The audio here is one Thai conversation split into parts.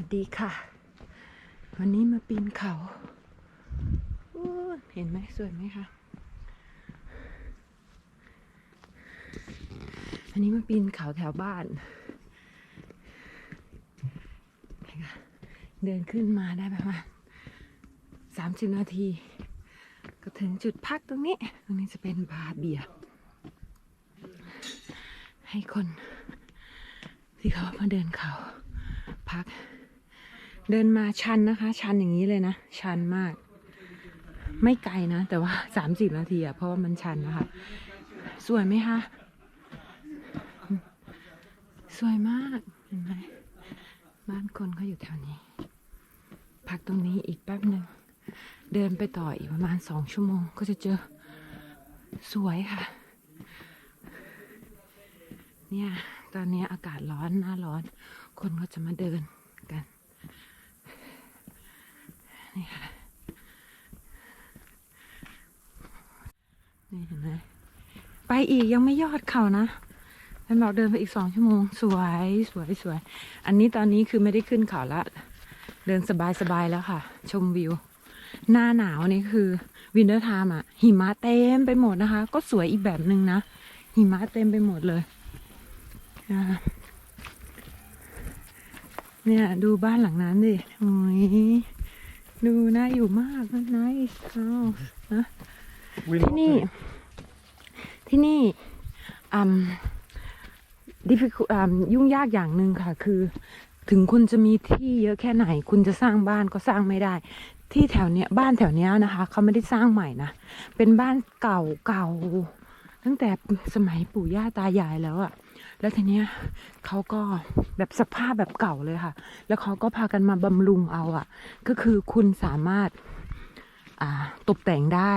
วัสดีค่ะ วันนี้มาปีนเขา เห็นไหมสวยไหมคะ อันนี้มาปีนเขาแถวบ้านเดินขึ้นมาได้ประมาณสามสิบนาที ก็ถึงจุดพักตรงนี้ ตรงนี้จะเป็นบาเบีย ให้คนที่เขามาเดินเขาพัก เดินมาชันนะคะ ชันอย่างนี้เลยนะ ชันมาก ไม่ไกลนะ แต่ว่าสามสิบนาทีอะเพราะว่ามันชันนะคะ สวยไหมคะ สวยมากเห็นไหมบ้านคนเขาอยู่แถวนี้ พักตรงนี้อีกแป๊บหนึ่ง เดินไปต่ออีกประมาณสองชั่วโมงก็จะเจอ สวยค่ะ เนี่ย ตอนนี้อากาศร้อนหน้าร้อน คนก็จะมาเดินกั นี่ค่ะนี่เห็นไหมไปอีกยังไม่ยอดเขานะท่านบอกเดินไปอีกสองชั่วโมง สวยสวยสวย อันนี้ตอนนี้คือไม่ได้ขึ้นเขาละ เดินสบายสบายแล้วค่ะ ชมวิว หน้าหนาวนี่คือวินเทอร์ไทม์อะหิมะเต็มไปหมดนะคะ ก็สวยอีกแบบหนึ่งนะ หิมะเต็มไปหมดเลยเนี่ยดูบ้านหลังนั้นดิโอ้ย ดูน่าอยู่มากนะ nice house นะที่นี่ ที่นี่อืม difficult อืมยุ่งยากอย่างหนึ่งค่ะ คือ ถึงคุณจะมีที่เยอะแค่ไหน คุณจะสร้างบ้านก็สร้างไม่ได้ ที่แถวเนี้ยบ้านแถวเนี้ยนะคะเขาไม่ได้สร้างใหม่นะเป็นบ้านเก่าเก่าตั้งแต่สมัยปู่ย่าตายายแล้วอะ แล้วทีเนี้ยเขาก็แบบสภาพแบบเก่าเลยค่ะ แล้วเขาก็พากันมาบำรุงเอาอะก็คือคุณสามารถอ่าตกแต่งได้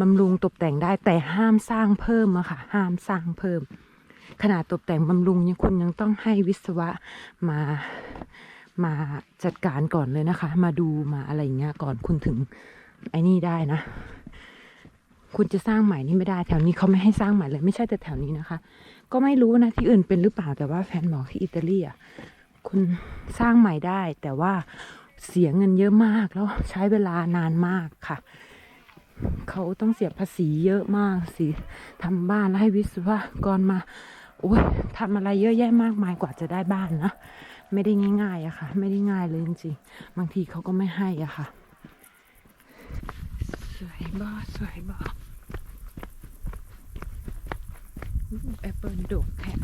บำรุงตกแต่งได้แต่ห้ามสร้างเพิ่มอะค่ะ ห้ามสร้างเพิ่ม ขนาดตกแต่งบำรุงยังคุณยังต้องให้วิศวะมามาจัดการก่อนเลยนะคะ มาดูมาอะไรอย่างเงี้ยก่อนคุณถึงไอ้นี่ได้นะ คุณจะสร้างใหม่นี่ไม่ได้ แถวนี้เขาไม่ให้สร้างใหม่เลย ไม่ใช่แต่แถวนี้นะคะ ก็ไม่รู้นะที่อื่นเป็นหรือเปล่าแต่ว่าแฟนบอที่อิตาลีอะคุณสร้างใหม่ได้ แต่ว่าเสียเงินเยอะมากแล้วใช้เวลานานมากค่ะ เขาต้องเสียภาษีเยอะมากสิทำบ้านแล้วให้วิศวกรมาโอ้ยทำอะไรเยอะแยะมากมายกว่าจะได้บ้านนะไม่ได้ง่ายๆอะค่ะ ไม่ได้ง่ายเลยจริงๆบางทีเขาก็ไม่ให้อะค่ะ สวยบ่สวยบ่อู้ แอปเปิลดกแค่ะ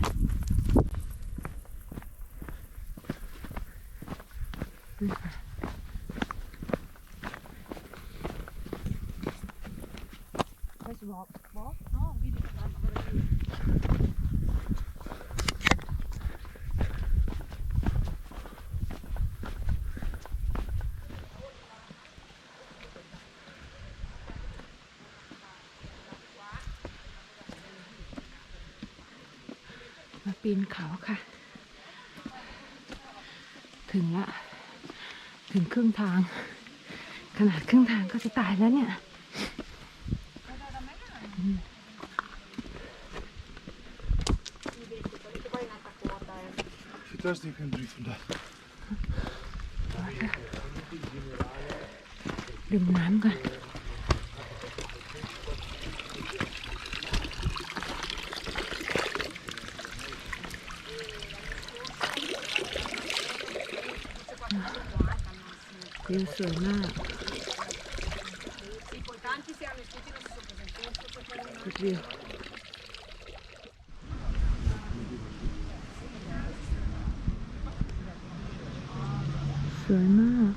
ไปสิบอกบอกน้องพี่ดูกันเอาไปเลย มาปีนเขาค่ะ ถึงละ ถึงครึ่งทาง ขนาดครึ่งทางก็จะตายแล้วเนี่ย If you're thirsty, you can drink from that. ดื่มน้ำก่อนวิวสวยมากวิวสวยมากอิตาลีนี่สวยทุกที่จริงๆไม่ว่าหน้าหนาวหน้าร้อ ว่าพยากรณ์บอกว่าแดดไอฝนจะตกนะวันเนี้ยมากวิวสวยมาก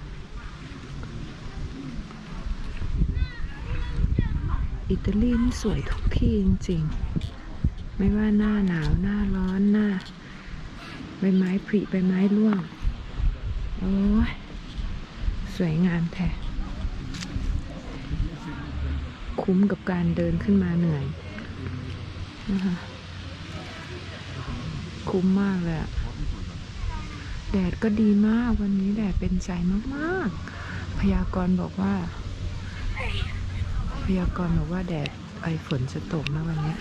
อิตาลีนี่สวยทุกที่จริงๆ ไม่ว่าหน้าหนาวหน้าร้อนหน้าใบไม้ผลิใบไม้ร่วง โอ้ย สวยงามแท้คุ้มกับการเดินขึ้นมาเหนื่อยนะคะคุ้มมากเลยอะแดดก็ดีมากวันนี้แดดเป็นใจมากๆ พยากรณ์บอกว่า พยากรณ์บอกว่าแดดไอฝนจะตกนะวันนี้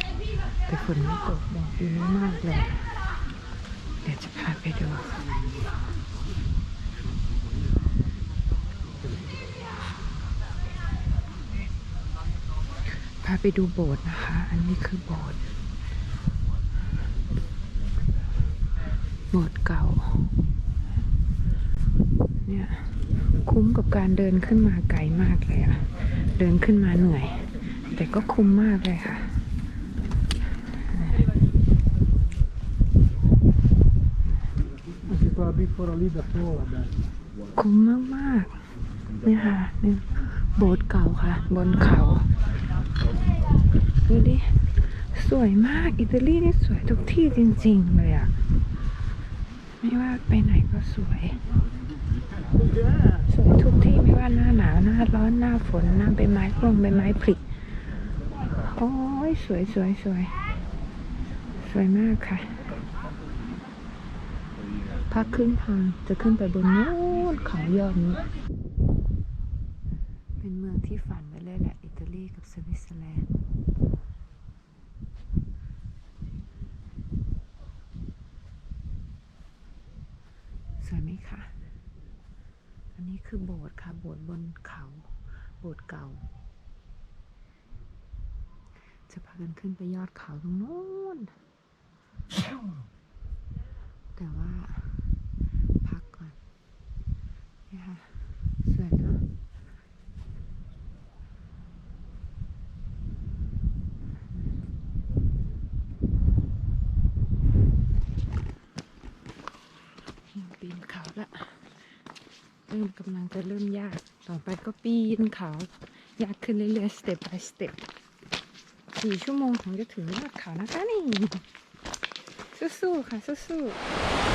แต่ฝนไม่ตกแดดดีมากเลยเดี๋ยวจะพาไปดูาไปดูโบสถ์นะคะ อันนี้คือโบสถ์โบสถ์เก่า เนี่ย คุ้มกับการเดินขึ้นมาไกลมากเลยอะเดินขึ้นมาเหนื่อย แต่ก็คุ้มมากเลยค่ะคุ้มมากมากๆเนี่ยค่ะเนี่ยโบสถ์เก่าค่ะ บนเขา ดูดิ สวยมาก อิตาลีนี่สวยทุกที่จริง ๆ เลยอะไม่ว่าไปไหนก็สวย สวยทุกที่ไม่ว่าหน้าหนาวหน้าร้อนหน้าฝนหน้าใบไม้ร่วงใบไม้ผลิโอ้ยสวยสวยสวย สวยมากค่ะพักครึ่งทางจะขึ้นไปบนนู้นเขายอดนี้ เป็นเมืองที่ฝันีกับสวิตเซอร์แลนด์สวยไหมคะ อันนี้คือโบสถ์ค่ะ โบสถ์บนเขา โบสถ์เก่า จะพากันขึ้นไปยอดเขาตรงนู้น แต่ว่าพักก่อนนี่ค่ะสวยเนอะปีนเขาละ เริ่มกำลังจะเริ่มยาก ต่อไปก็ปีนเขา ยากขึ้นเรื่อยๆ step by step สี่ชั่วโมงถึงจะถึงยอดเขานะคะนี่ สู้ๆค่ะ สู้ๆ